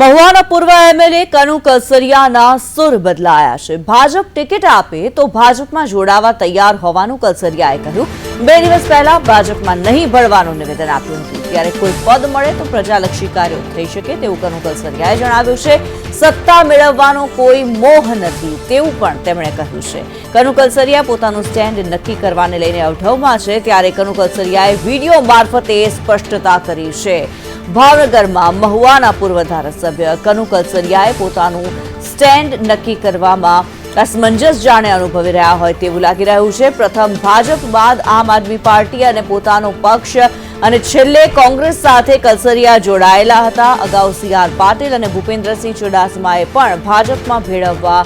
મહુવાના પૂર્વ એમએલએ કનુ કલસરિયાના સુર બદલાયા છે. ભાજપ ટિકિટ આપે તો ભાજપમાં જોડાવા તૈયાર હોવાનું કલસરિયાએ કહ્યું. બે દિવસ પહેલા ભાજપમાં નહીં ભળવાનું નિવેદન આપ્યું હતું. ત્યારે કોઈ પદ મળે તો પ્રજાલક્ષી કાર્યો થઈ શકે તેવું કનુ કલસરિયાએ જણાવ્યું છે. સત્તા મેળવવાનો કોઈ મોહ નથી તેવું પણ તેમણે કહ્યું છે. કનુ કલસરિયા પોતાનું સ્ટેન્ડ નક્કી કરવાને લઈને અવઢવમાં છે. ત્યારે કનુ કલસરિયાએ વીડિયો મારફતે સ્પષ્ટતા કરી છે. ભાવનગરમાં મહુવાના પૂર્વ ધારાસભ્ય કનુ કલસરિયાએ પોતાનું સ્ટેન્ડ નક્કી કરવામાં અસમંજસ જાણે અનુભવી રહ્યા હોય તેવું લાગી રહ્યું છે. પ્રથમ ભાજપ બાદ આમ આદમી પાર્ટી અને પોતાનો પક્ષ અને છેલ્લે કોંગ્રેસ સાથે કલસરિયા જોડાયેલા હતા. અગાઉ સી પાટીલ અને ભૂપેન્દ્રસિંહ ચુડાસમાએ પણ ભાજપમાં ભેળવવા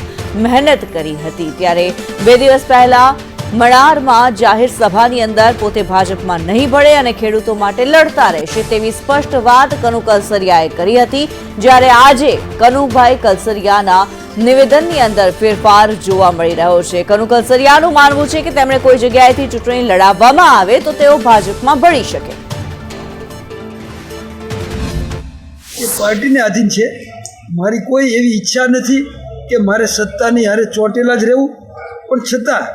મહેનત કરી હતી. ત્યારે બે દિવસ પહેલા મણારમાં જાહેર સભાની અંદર પોતે ભાજપમાં નહીં ભળે અને ખેડૂતો માટે લડતા રહેશે તેવી સ્પષ્ટ વાત કનુ કલસરિયાએ કરી હતી. જ્યારે આજે કનુભાઈ કલસરિયાના નિવેદનની અંદર ફેરફાર જોવા મળી રહ્યો છે. કનુ કલસરિયાનું માનવું છે કે તેમણે કોઈ જગ્યાએથી ચૂંટણી લડાવવામાં આવે તો તેઓ ભાજપમાં ભળી શકે. એ પાર્ટીને આધીન છે. મારી કોઈ એવી ઈચ્છા નથી કે મારે સત્તાની હારે ચોંટેલા જ રહેવું. પણ છતાં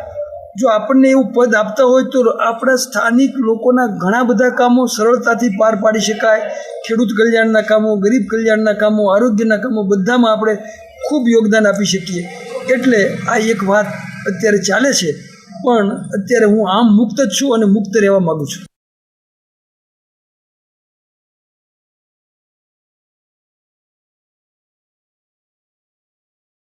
જો આપણને એવું પદ આપતા હોય તો આપણા સ્થાનિક લોકોના ઘણા બધા કામો સરળતાથી પાર પાડી શકાય. ખેડૂત કલ્યાણના કામો, ગરીબ કલ્યાણના કામો, આરોગ્યના કામો બધામાં આપણે ખૂબ યોગદાન આપી શકીએ. એટલે આ એક વાત અત્યારે ચાલે છે. પણ અત્યારે હું આમ મુક્ત જ છું અને મુક્ત રહેવા માગું છું.